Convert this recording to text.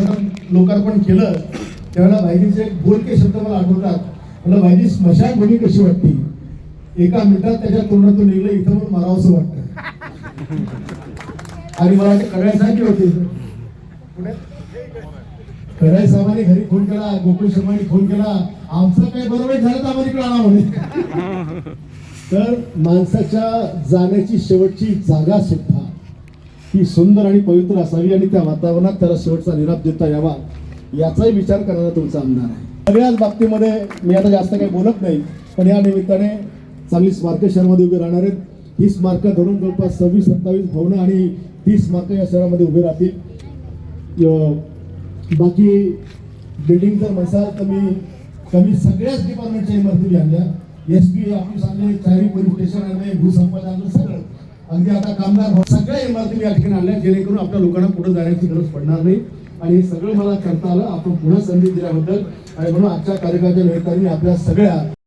उद्घाटन लोकार्पण केलं त्यावेळेला भाईजीचे एक बोलके शब्द मला आठवतात. मला भाईजी स्मशानभूमी कशी वाटते? एका मिनिटात त्याच्या तोंडातून निघलं इथं पण मरावंसं वाटतं. आणि मला ते कळायसारखी होती? पुढे साहेबांनी घरी फोन केला गोकुळ शर्माने फोन केला. आमचं काय बरोबर झालं तर आम्हाला इकडे आणा म्हणे. तर माणसाच्या जाण्याची शेवटची जागा सुद्धा ही सुंदर आणि पवित्र असावी आणि त्या वातावरणात त्याला शेवटचा निराप देता यावा याचाही विचार करणारा तुमचा आमदार आहे. सगळ्याच बाबतीमध्ये मी आता जास्त काही बोलत नाही पण या निमित्ताने चांगली स्मारक शहरामध्ये उभे राहणार आहेत. ही स्मारक धरून जवळपास सव्वीस सत्तावीस भवनं आणि तीस स्मारक या शहरामध्ये उभी राहतील. बाकी बिल्डिंग जर म्हणसाल तर मी कमी सगळ्याच डिपार्टमेंटच्या इमारती आणल्या. एस पी ऑफिस आणले चारी पोलीस स्टेशन आणले भूसंपदा आणलं सगळं. अगदी आता कामगार हो- सगळ्या इमारती या ठिकाणी आणल्या जेणेकरून आपल्या लोकांना पुढे जाण्याची गरज पडणार नाही. आणि हे सगळं मला करता आलं. आपण पुन्हा संधी दिल्याबद्दल. आणि म्हणून आजच्या कार्यक्रमाच्या निमित्ताने आपल्या सगळ्या